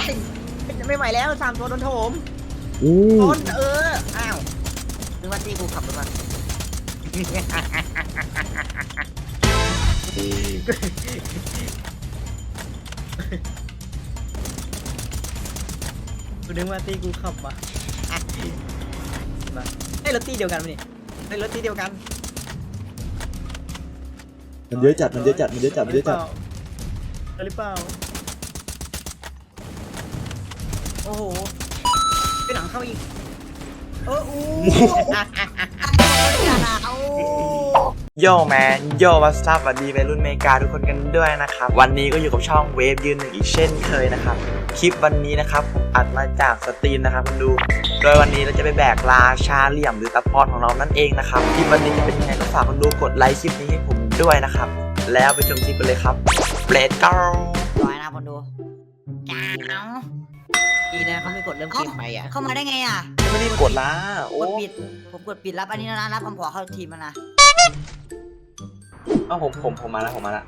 ายไม่ไหวแล้วสามตัวโดนโถมอู้ต้นเออ อ้าวนึกว่าที่กูขับรถมากูนึกว่าตีกูขับมาอะมาไอ้ยรถตีเดียวกันปะนี่ไอ้ยรถตีเดียวกัน มันเยอะจัด มันเยอะจัด มันเยอะจัด มันเยอะจัดหรือเปล่าโอ้โหไปหลังเข้าอีก เอออู้เอาโยแมนโยวัสดุสวัสดีวัยรุ่นเมกาทุกคนกันด้วยนะครับ วันนี้ก็อยู่กับช่องเวฟยืนหนึ่งอีกเช่นเคยนะครับ คลิปวันนี้นะครับผมอัดมาจากสตรีมนะครับคุณดู โดยวันนี้เราจะไปแบกราชาเหลี่ยมหรือตะพอดของเรานั่นเองนะครับคลิปวันนี้จะเป็นยังไงก็ฝากคนดูกดไลค์คลิปนี้ให้ผมด้วยนะครับ แล้วไปชมคลิปกันเลยครับเ e t go ร้อยนะคนดูจ้าว ดีนะเขาไม่กดเริ่มเกมไปอะเข้ามาได้ไงอะไม่ได้กดละโอ้กดปิด ผมกดปิดรับอันนี้แล้วนะรับคำขอเข้าทีมแล้วนะเอ้าผมผมผมมาแล้วผมมาแล้ว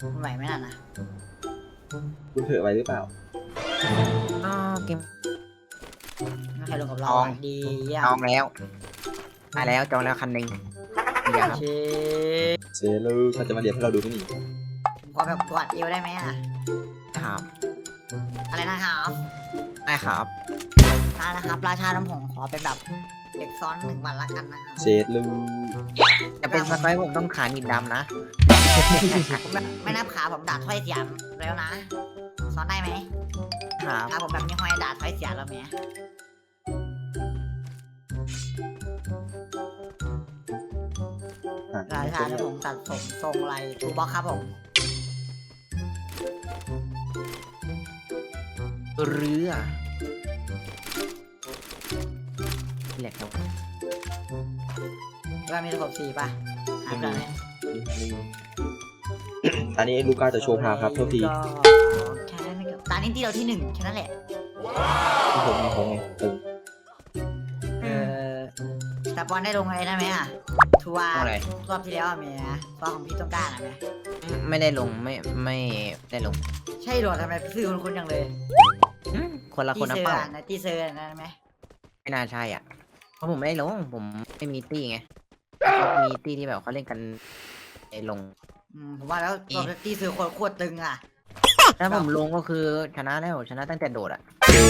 คุณไหวไหมน่ะนะคุณเผื่อไว้หรือเปล่าอ๋อเกมไม่ใครลงกับเราจองอะดีเยี่ยจองมแล้ว มาแล้วจองแล้วคันหนึ่งเดี๋ยวเชเซลูเขาจะมาเรียนให้เราดูไหมนี่ขอแบบกอดเอวได้ไหมอะ ครับอะไรนะครับได้ครับได้นะครับ ราชาน้ำผงขอเป็นแบบเด็กซ้อนหนึ่งวันละกันนะครับเชดลูจะเป็นสกอยผมต้องขาหนีบดำนะ ผมแบบไม่นับขาผมด่าถ้อยเสียมแล้วนะ ซ้อนได้ไหมครับขาผมแบบนี้ห้อยด่าถ้อยเสียแล้วไหม ราชาน้ำผงตัดผมทรงไรทูบ็อกครับผมเรือแหลกครับว่ามีระบบสี่ป่ะหายไปไหนอันนี้ลูก้าจะโชว์พาครับโทษทีก็แค่นั้นนะครับตานี้ที่เราที่หนึ่งแค่นั้นแหละ ผมไงผมไงผมเออแต่บอลได้ลงอะไรได้ไหมอะ ทัวร์อะไร รอบที่แล้วอะเมียรอบของพี่ต้องกล้านะไหมไม่ได้ลงไม่ไม่ได้ลงใช่หรอทำไมซื่อคนๆอย่างเลยคนละคตีนนะเซอเปร์ล่า อะนะตีเซอร์นะไหมไม่น่าใช่อะ เพราะผมไม่ได้ลง ผมไม่มีตี้ไงเขามีตี้ที่แบบเขาเล่นกันในลง อืมผมว่าแล้วรอบตีเซอร์โคตรโคตรตึงอะถ้าผมลงก็คือชนะแล้วชนะตั้งแต่โดดอะ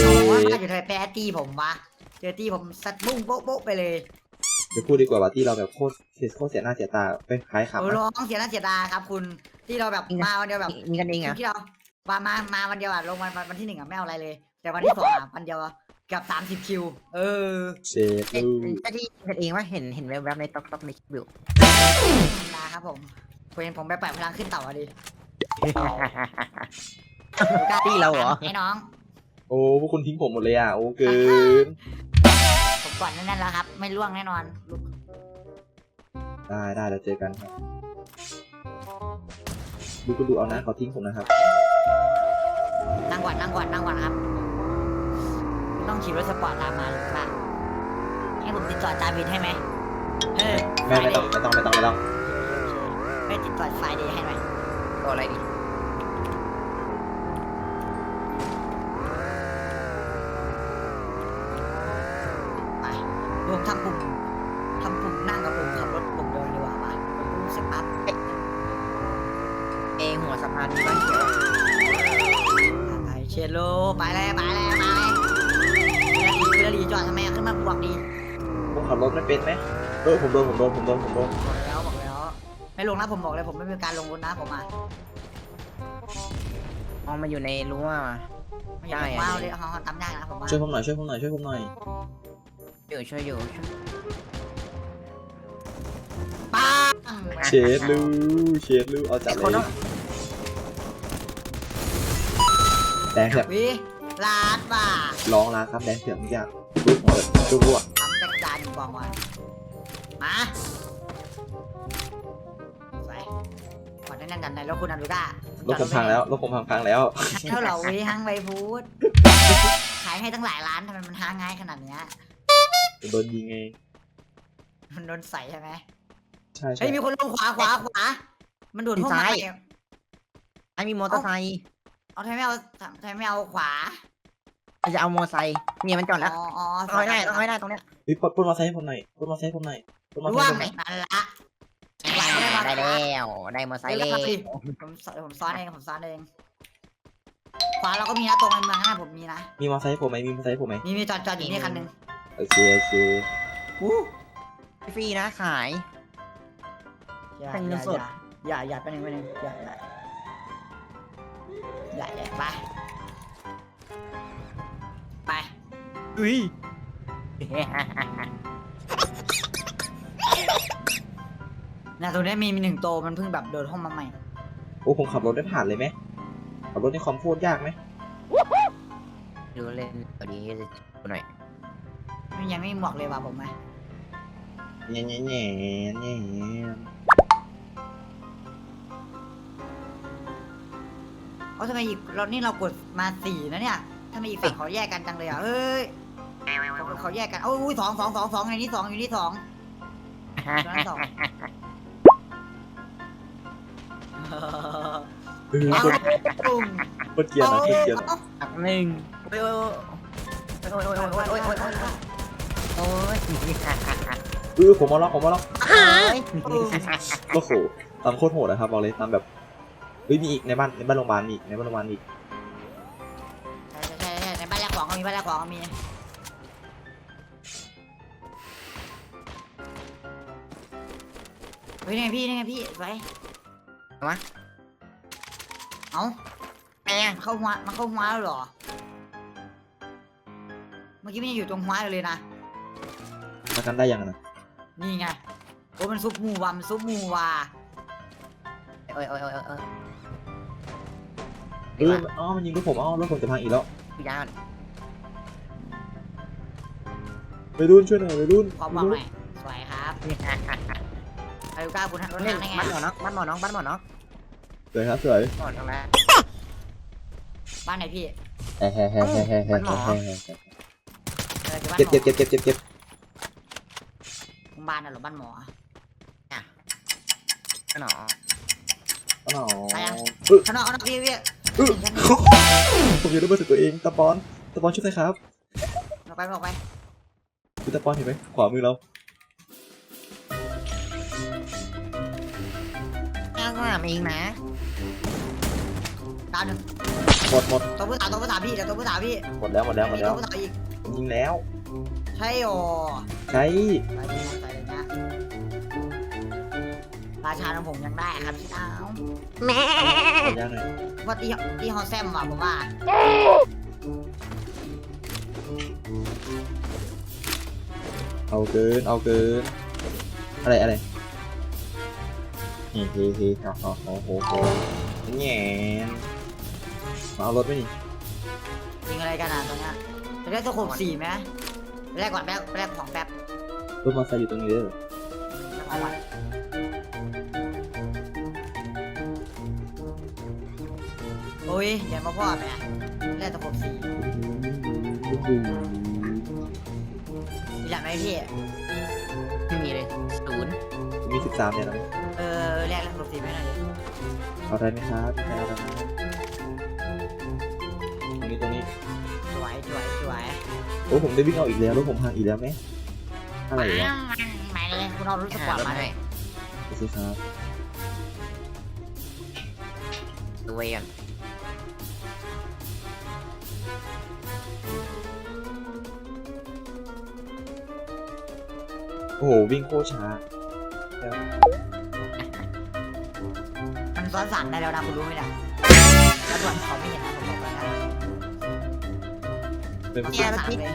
ผมว่าน่าจะทำไมแพ้ตีผมวะเจอตีผมสัดบุ้งโป๊ะโป๊ะไปเลย จะพูดดีกว่าว่าที่เราแบบโคตรโคตรเสียหน้าเสียตาเป็นคล้ายขับโอ้นะร้องเสียหน้าเสียดายครับ คุณที่เราแบบมาวันเดียวแบบมีกันเองอะที่เรามามามาวันเดียวอะลงวันวันวันที่หนึ่งอะไม่เอาอะไรเลย แต่วันที่สองอะวันเดียวอะเกับสามสิบคิว เออเชดเป็นลูเป็นที่กันเองว่าเห็นเห็นแวบๆในต๊อกต๊อกในคลิปอยู่นะครับผมคุยผมไปปล่อยพลังขึ้นเต่าอะดิตี้เราเหรอไอ้น้อง โอ้พวกคุณทิ้งผมหมดเลยอะโอ้เกินผม ก่อนนั่นๆแล้วครับ ไม่ล่วงแน่นอนลูกได้ได้เราเจอกันครับดูก็ดูเอานะเขาทิ้งผมนะครับ นั่งก่อนนั่งก่อนนั่งก่อนครับไม่ต้องขี่รถสปอร์ตตามมาหรือเปล่าให้ผมติดต่อจาวินให้ไหมเออไม่ไม่ต้องไม่ต้องไม่ต้องไม่ต้องไม่ติดต่อไฟเดย์ให้ไหมตัวอะไรดิ เออผมโดนผมโดนผมโดนผมโดนบอกแล้วบอกแล้ว ไม่ลงนะผมบอกเลยผมไม่มีการลงรถนะผมอะมองมาอยู่ในรั้วไม่อยากได้อะว้าวเลยเขาทำยากนะผมว่าช่วยผมหน่อยช่วยผมหน่อยช่วยผมหน่อยอยู่ช่วยอยู่ช่วยปังเชดลูเชดลูเอาจัดเลยแดงเถือกวิลาดว่ะร้องล้าครับแดงเถือกทุกอย่างลูกเปิดลูกรั่วทำแต่จานหนึ่งบอกว่า มาไปขอแน่นๆกันในรถคุณอนุก้ารถผมพังแล้วรถผมพังพังแล้วเท่าเหราวิฮังไวพูดขายให้ตั้งหลายล้านทำไมมันหาง่ายขนาดเนี้ยโดนยิงไงมันโดนใส่ใช่ไหมใช่ใช่เฮ้ยมีคนลงขวาขวาขวา มันโดดห้องไม้ไอ้มีมอเตอร์ไซค์เอาทำไมไม่เอาทำไมไม่เอาขวามันจะเอามอเตอร์ไซค์เนี่ยมันจอดแล้วอ๋ออ๋อต้องให้ได้ต้องให้ได้ตรงเนี้ยเฮ้ยปลดปลดมาใช้ให้ผมหน่อยปลดมาใช้ให้ผมหน่อยป ลดมาใช้ร่วให้งผมหน่อยนั่นละได้มาได้แล้วได้มอเตอร์ไซค์เร็แล้ววดิผมสผมซ้อนเองผมซ้อนเองขวาเราก็มีนะตรงในเมืองหน้าผมมีนะมีมาใช้ให้ผมไหมมีมาใช้ให้ผมไหมมีมีจอดจอดอยู่นี่คันหนึงโอเคโอเคอู้ฟรีนะขายอย่าเป็นเงินสดอย่าอย่าไปหนึ่งไปหนึ่งอย่าอย่าอย่าอย่าไปไปอุ้ย นะตรงนี้มีมีหนึ่งโตวมันเพิ่งแบบโดดห้องมาใหม่ โอ้ผมขับรถได้ผ่านเลยไหมขับรถในคอมโคตรยากไหมดูเล่นตัวนี้ดูหน่อยมันยังไม่มีหมวกเลยว่ะผมไหมแง่แง่แง่แง่เอ้าทำไมอีกเรานี่เรากดมาสี่นะเนี่ยทำไมอีกฝั่งเขาแยกกันจังเลยอะเอ้ยเขาเขาแยกกันโอ้ยสองสองสองสองในนี้สองอยู่นี่สอง อยู่นั่นสองเออเอาโคตรตุ้มโคตรเกลียดนะโคตรเกลียดเอาอักหนึ่งโอ้ยโอ้ยโอ้ยโอ้ยโอ้ยโอ้ยโอ้ยโอ้ยโอ้ยโอ้ยเออผมมาล็อกผมมาล็อกโอ้ยโอ้โหตามโคตรโหดนะครับบอกเลยตามแบบเฮ้ยมีอีกในบ้านในบ้านโรงพยาบาลมีอีกในบ้านโรงพยาบาลมีอีกใช่ใช่ใช่ในบ้านแรกของก็มีบ้านแรกของก็มี เฮ้ยนี่ไงพี่นี่ไงพี่ไปวะเอ้าแม่มันเข้าหัวมันเข้าหัวแล้วเหรอ เมื่อกี้มันยังอยู่ตรงหัวอยู่เลยนะมากันได้ยังนะนี่ไงโอ้มันซุปหมูว่ะมันซุปหมูว่ะโอ้ยโอ้ยโอ้ยโอ้ยโอ้ยเอออ๋อมันยิงรถผมอ๋อรถผมจะพังอีกแล้วพี่ยานไปรุ่นช่วยหน่อยไปรุ่นขอบอกหน่อยสวยครับ อายุก้าคุณรถเล่นทางได้ไงบ้านหมอน้องบ้านหมอน้องบ้านหมอน้องสวยครับสวยหมอน้องแล้วบ้านไหนพี่แฮ่แฮ่แฮ่แฮ่แฮ่แฮ่หมอแฮ่เออบ้านเจ็บหมอเจ็บเจ็บเจ็บเจ็บเจ็บบ้านน่ะเหรอบ้านหมอบ้านหมออ๋อไปยังเออข้างนอกข้างนอกพี่พี่เออผมอยู่ในบริษัทตัวเองตะปอนตะปอนช่วยหน่อยครับออกไปออกไปพี่ตะปอนเห็นไหมขวามือเรา แก้วสามเองนะดาวหนึ่งหมดหมดตัวผู้สาวตัวผู้สาวพี่เดี๋ยวตัวผู้สาวพี่หมดแล้วหมดแล้วหมดมีแล้ตัววผู้สาวอีกผมยิงแล้ว ใช่โอใช้ไปดีไปเลยนะราชาของผมยังได้ครับพี่ดาวหมดยังหน่อยว่าตีตีฮอลแซมว่ะผมว่าเอาเกินเอาเกินอะไรอะไร เฮ้เฮ้เฮ้เอาเอาเอาโหโหแง่มาเอารถไหมนี่ยิงอะไรกันอะตอนเนี้ยจะได้ตัวโขบสี่ไหมแรกก่อนแรกแรกของแป๊บรถมอเตอร์ไซค์อยู่ตรงนี้เด้อเอาไว้โอ้ยอย่ามาพ่อแม่แรกตัวโขบสี่มีหลังไหมพี่ ไม่มีเลยศูนย์มีสิบสามเนี่ยนะเออแรกแล้วโขบสี่ไหมหน่อยดิเอาได้ไหมครับไม่เอาได้ไหมตรงนี้ตรงนี้สวยสวยสวยโอ้ผมได้วิ่งเอาอีกแล้วรถผมพังอีกแล้วไหมอะไรวะมาเลยคุณเอารู้สปอร์ตมาเลยโอเคครับดูไว้กั โอ้โหวิ่งโคตรช้ามันซ้อนสั่นได้แล้วนะคุณรู้ไหมเนี่ยแล้วด่วนเขาไม่เห็นนะผมบอกก่อนนะเป็นมันผู้ซ้อนสั่นเลย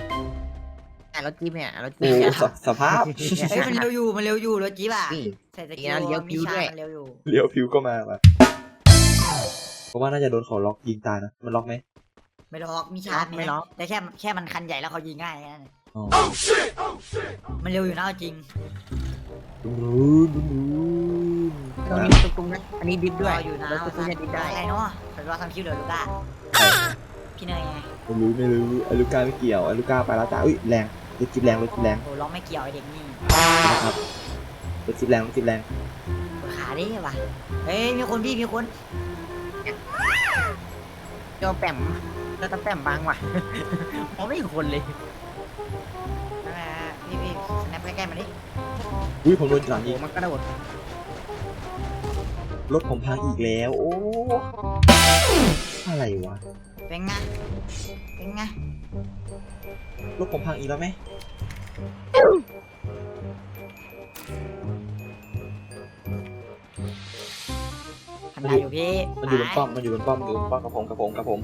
อะรถจี๊ปเนี่ยรถโอ้จี๊ปโหสสภาพ เฮ้ยมันเร็วอยู่มันเร็วอยู่รถจี๊บอะนี่ ใส่ตะดีเกียนะเลี้ยวมีผิวชาด้วย มันเร็วอยู่เลี้ยวผิวก็มาว่ะเพราะว่าน่าจะโดนเขาล็อกยิงตายนะ มันล็อกไหม ไม่ล็อกมีชาร์จไม่ล็อก แต่แค่แค่มันคันใหญ่แล้วเขายิงง่ายแค่นั้นเองอ๋อ มันเร็วอยู่นะเอาจริงดุ้นดุ้นดุ้นตรงนะนี้ตุ้งๆนะอันนี้ดิฟด้วยรออยู่นะรถตุ้งๆเนี่ยดิฟได้อะไรเนาะแต่ว่าทำคลิปเหลือลูก้าพี่เนยไงไม่รู้ไม่รู้ไอ้ลูก้าไม่เกี่ยวไอ้ลูก้าไปแล้วจ้าอุ้ยแรงรถจิ๊บแรงรถจิ๊บแรงโอ้ร้องไม่เกี่ยวไอเด็กนี่นะครับรถจิ๊บแรงรถจิ๊บแรงปวดขาดิว่ะเฮ้ยมีคนพี่มีคนโยแปมแล้วตะแปมบางว่ะมองไม่เห็นคนเลย อุ้ยผมโดนหลังโอ้อีกมันกระโดดรถผมพังอีกแล้ว โอ้อะไรวะเป็นไงเป็นไงรถผมพังอีกแล้วไหมทำได้อยู่พี่มันอยู่บนป้อมมันอยู่บนป้อมอยู่บนป้อมกับผมกับผมกับผม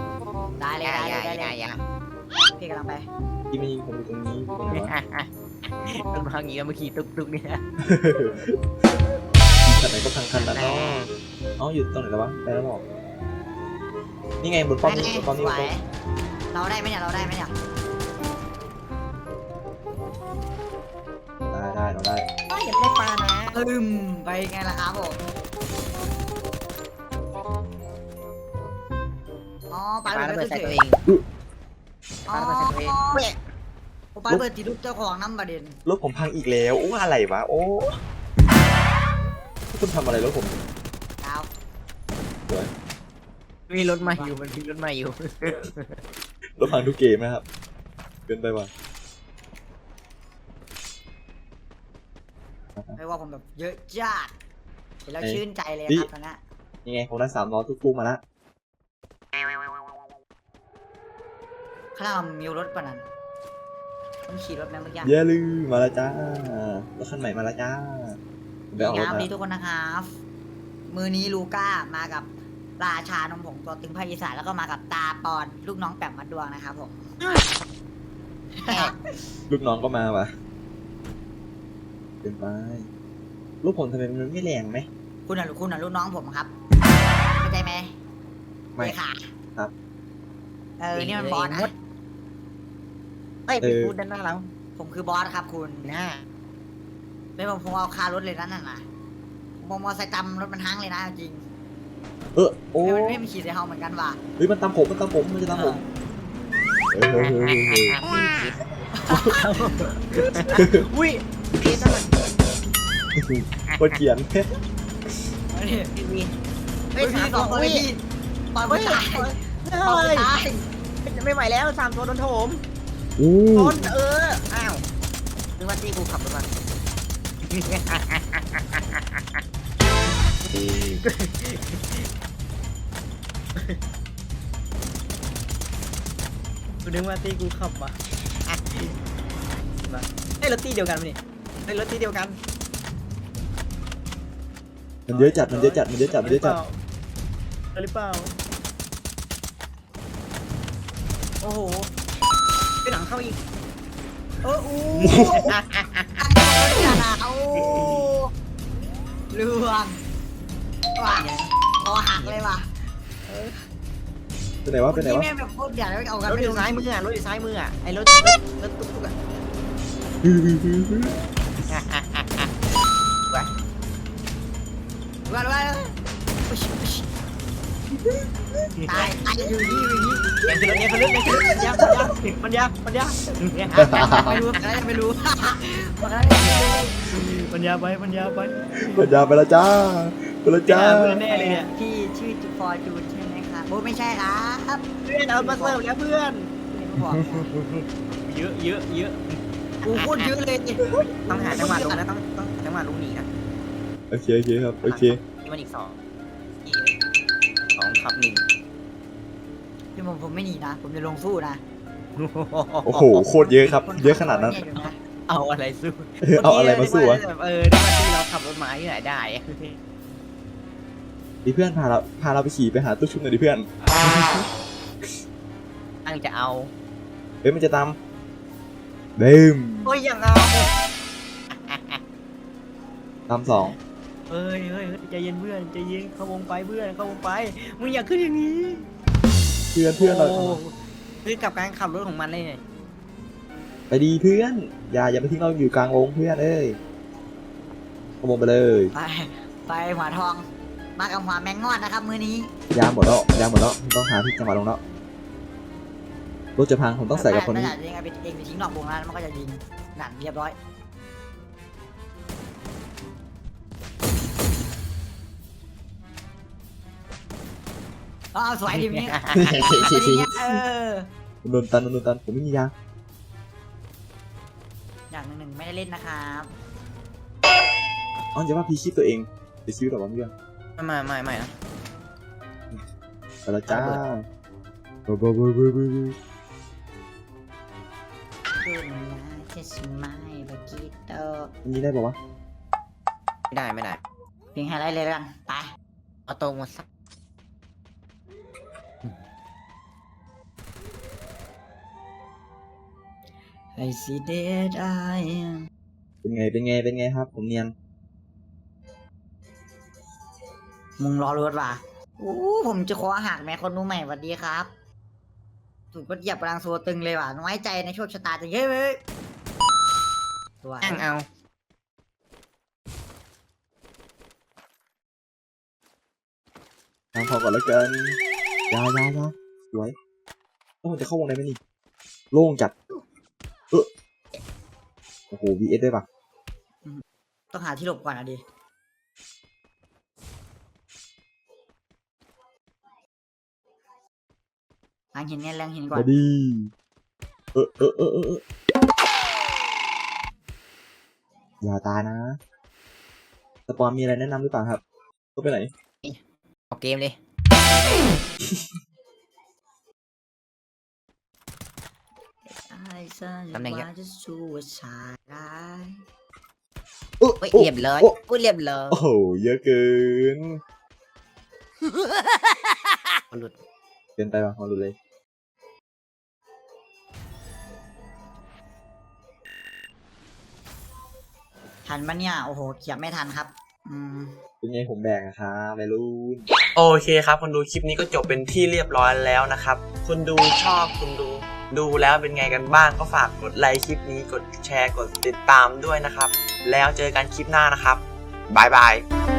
ได้เลยอย่าได้อเลย่ายได้อย่าเลยอย่าพี่กำลังไปที่ไม่ยิงผมอยู่ตรงนี้ตรงไหนวะ มันบางอย่างนี้เมื่อกี้ตุกตุกเนี่ยคันไหนก็พังคันนั้นเนาะเอ้าอยู่ตรงไหนแล้ววะไปแล้วบอกนี่ไงบนป้อมนี่บนป้อมสนี่บวนยป้อมเราได้ไหมเนี่ยเราได้ไหมเนี่ยได้ได้เราได้ก็ยังไม่ได้ปลานะอึมไปไงล่ะครับผมอ๋อปปลาลาระระเบิเบิดดใส่เฉตัวยเองอ๋ปอลาระเบิดใส่ตัวเอง เว้ยปลาระเบิดติดรูปเจ้าของน้ำประเด็นรถผมพังอีกแล้วโอ้อะไรวะโอ้พวกคุณทำอะไรรถผมดาวมีรถมาอยู่มันมีรถมาอยู่รถพังทุกเกมนะครับเกินไปว่ะไม่ว่าผมแบบเยอะจัดเห็นแล้วชื่นใจเลยครับตอนนี้นี่ไงผมได้สามล้อทุกคู่มาละข้างหน้ามันมีรถป่ะนั้น มันขี่รถแม่เมื่อกี้เย้ลืมมาแล้วจ้ารถคันใหม่มาแล้วจ้าผมไปดีเอาครถรับมาดีทุกคนนะครับ มือนี้ลูก้ามากับราชานมผงตัวตึงภาคอีสานแล้วก็มากับตาปอนลูกน้องแปมมัดดวงนะครับผมลูกน้องก็มาว่ะเกินไปลูกผมทำไมมันไม่แรงไหม คุณอะคุณอะลูกน้องผมครับเข้าใจไหมไม่เลขาครับ เออนี่มันบอสนะ เอ้ยเอไปอพูดด้านหน้าเรา ผมคือบอสครับคุณหน้าไม่ผมผมเอาคารถเลยนะนั่นน่ะผมมอไซค์ตำรถมันทั้งเลยนะจริงเออโอ้ไม่มันไม่มีขี่ใส่เฮาเหมือนกันว่ะเฮ้ยมันตามผมมันตามผมมันจะตามผมเฮ้ยเฮ้ยเฮ้ยเฮ้ยเฮ้ยอุ้ยเอ๊ะนั่นมันคนเขียนเอาดิทีวีเฮ้ยพี่สองคนเลยพี่ปอนเฮ้ไม่ยตายเฮ้ปอนยไม่ตายไม่ไหวแล้วสามตัวโดนโถม อู้ต้นเออ อ้าวนึกว่าตีกูขับรถมากูนึกว่าตีกูขับมาอะมาเฮ้ยรถตีเดียวกันปะนี่เฮ้ยรถตีเดียวกันมันเยอะจัดมันเยอะจัดมันเยอะจัดมันเยอะจัดหรือเปล่า โอ้โห ไปหลังเข้าอีก เอออู้อันนี้มันโอ้เรื่องว่ะคอหักเลยว่ะไปไหนวะไปไหนนี่วะแม่งแบบโคตรใหญ่แล้วเอากันรถไม่อยู่ดูซ้ายมืออะรถอยู่ซ้ายมืออะไอ้รถรถรถตุ๊กๆอะ ตายตายอยู่นี่อยู่นี่ยังคือรถยังคือยังคือรถมันยาวมันยาวมันยาวมันยาวไม่รู้อะไรไม่รู้มันยาไปมันยาไปปิดยาไปแล้วจ้าไปแล้วจ้าแน่เลยเนี่ยพี่ชื่อจุฟอร์จูนใช่ไหมครับโอ้ไม่ใช่ครับเพื่อนเอามาเสิร์ฟแล้วเพื่อนเยอะเยอะเยอะกูพูดเยอะเลยต้องหาจังหวะลงนะต้องต้องจังหวะลงหนีนะโอเคโอเคครับโอเคนี่มันอีกสอง สองขับหนึ่งพี่ผมผมไม่หนีนะ ผมจะลงสู้นะโอ้โหโคตรเยอะครับ เยอะขนาดนั้นเอาอะไรสู้เอาอะไรมาสู้วะ เออได้มาที่เราขับรถม้าที่ไหนได้ดิเพื่อนพาเราพาเราไปขี่ไปหาตู้ชุบหน่อยดิเพื่อนตั้งจะเอาเฮ้ยมันจะตามเดิมโอ้ยยังเอาตามสอง เฮ้ยเฮ้ยใจเย็นเพื่อนใจเย็นเข้าวงไปเพื่อนเข้าวงไปมึงอย่าขึ้นอย่างนี้เพื่อนเพื่อนเราโคือกับการขับรถของมันเลยเนี่ยไปดีเพื่อน อย่าอย่าไปทิ้งเราอยู่กลางวงเพื่อนเอ้ยขโมยไปเลยไปไปหัวทอง มากับหัวแมงงอดนะครับ มือนี้ยาหมดแล้วยาหมดแล้วต้องหาที่จังหวะลงแล้วรถจะพังผมต้องใส่กับคนไม่ที่ใช่เองเอาไปเองไปทิ้งนอกวงแล้วมันก็จะยิงนั่นเรียบร้อย อ๋อสวยดีนี้เออโดนตันโดนตันผมไม่มียาอย่างหนึ่งหนึ่งไม่ได้เล่นนะครับอ๋ออย่าว่าพีชีพตัวเองจะชีวิตแบบว่าเรื่องไม่ไม่ไม่นะไปและจ้าบูบูบูบูบูบูคุณนะจะสมัยบากิโตอันนี้ได้ป่าวะไม่ได้ไม่ได้เพลงไฮไลท์เลยละกันไปเอาโตหมดสัก ไอซีเดดไอเป็นไง เป็นไง เป็นไงครับ ผมเนียน มึงรอรถว่ะอู้ผมจะคอหักแม่คนนู้นใหม่สวัสดีครับถูกก็เหยียบกำลังโซตึงเลยว่ะน้อยใจในโชคชะตาจังเฮ้ยเว้ยตัวแม่งเอาทางพอก่อนแล้วกันยายายาสวยแล้วมันจะเข้าวงได้ไหมนี่ โล่งจัดเออ โอ้โห VS ได้ปะต้องหาที่หลบก่อนอะดิล้างหินเนี่ยล้างหินก่อน มาดีเออเออเออเออเอออย่าตายนะสปอนมีอะไรแนะนำหรือเปล่าครับก็ไปไหนเอาเกมเลย ตำแหน่งเนี้ยจะสู้ว่าชาได้โอ้เฮ้ยโอ้เรียบเลยโอ้กูเรียบเลยโอ้โหเยอะเกินหลุดเกินไปป่ะมาดูเลยทันปะเนี่ย โอ้โหเขียบไม่ทันครับ อืมเป็นไงผมแบกอะครับวัยรุ่นโอเคครับ คนดูคลิปนี้ก็จบเป็นที่เรียบร้อยแล้วนะครับ คุณดูชอบคุณดู ดูแล้วเป็นไงกันบ้างก็ฝากกดไลค์คลิปนี้กดแชร์กดติดตามด้วยนะครับ แล้วเจอกันคลิปหน้านะครับบายบาย